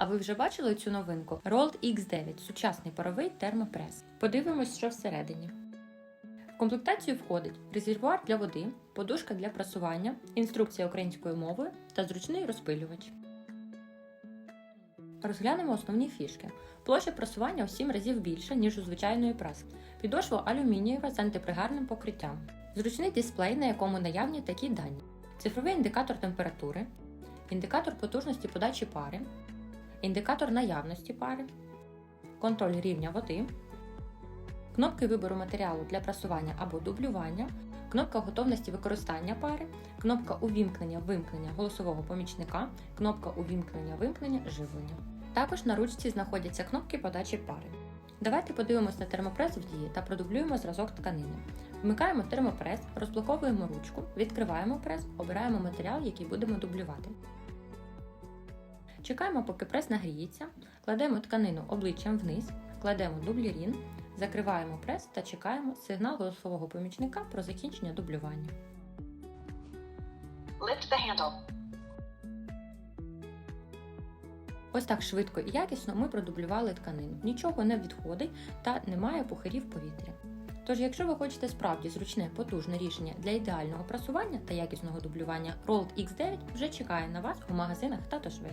А ви вже бачили цю новинку? Rolled X9 сучасний паровий термопрес. Подивимось, що всередині. В комплектацію входить резервуар для води, подушка для прасування, інструкція українською мовою та зручний розпилювач. Розглянемо основні фішки. Площа прасування у 7 разів більша, ніж у звичайної праски. Підошва алюмінієва з антипригарним покриттям. Зручний дисплей, на якому наявні такі дані: цифровий індикатор температури, індикатор потужності подачі пари, індикатор наявності пари, контроль рівня води, кнопки вибору матеріалу для прасування або дублювання, кнопка готовності використання пари, кнопка увімкнення-вимкнення голосового помічника, кнопка увімкнення-вимкнення живлення. Також на ручці знаходяться кнопки подачі пари. Давайте подивимось на термопрес в дії та продублюємо зразок тканини. Вмикаємо термопрес, розблоковуємо ручку, відкриваємо прес, обираємо матеріал, який будемо дублювати. Чекаємо, поки прес нагріється, кладемо тканину обличчям вниз, кладемо дублірін, закриваємо прес та чекаємо сигнал голосового помічника про закінчення дублювання. Lift the handle. Ось так швидко і якісно ми продублювали тканину. Нічого не відходить та немає пухирів в повітрі. Тож, якщо ви хочете справді зручне потужне рішення для ідеального прасування та якісного дублювання, Rolled X9 вже чекає на вас у магазинах та Швей.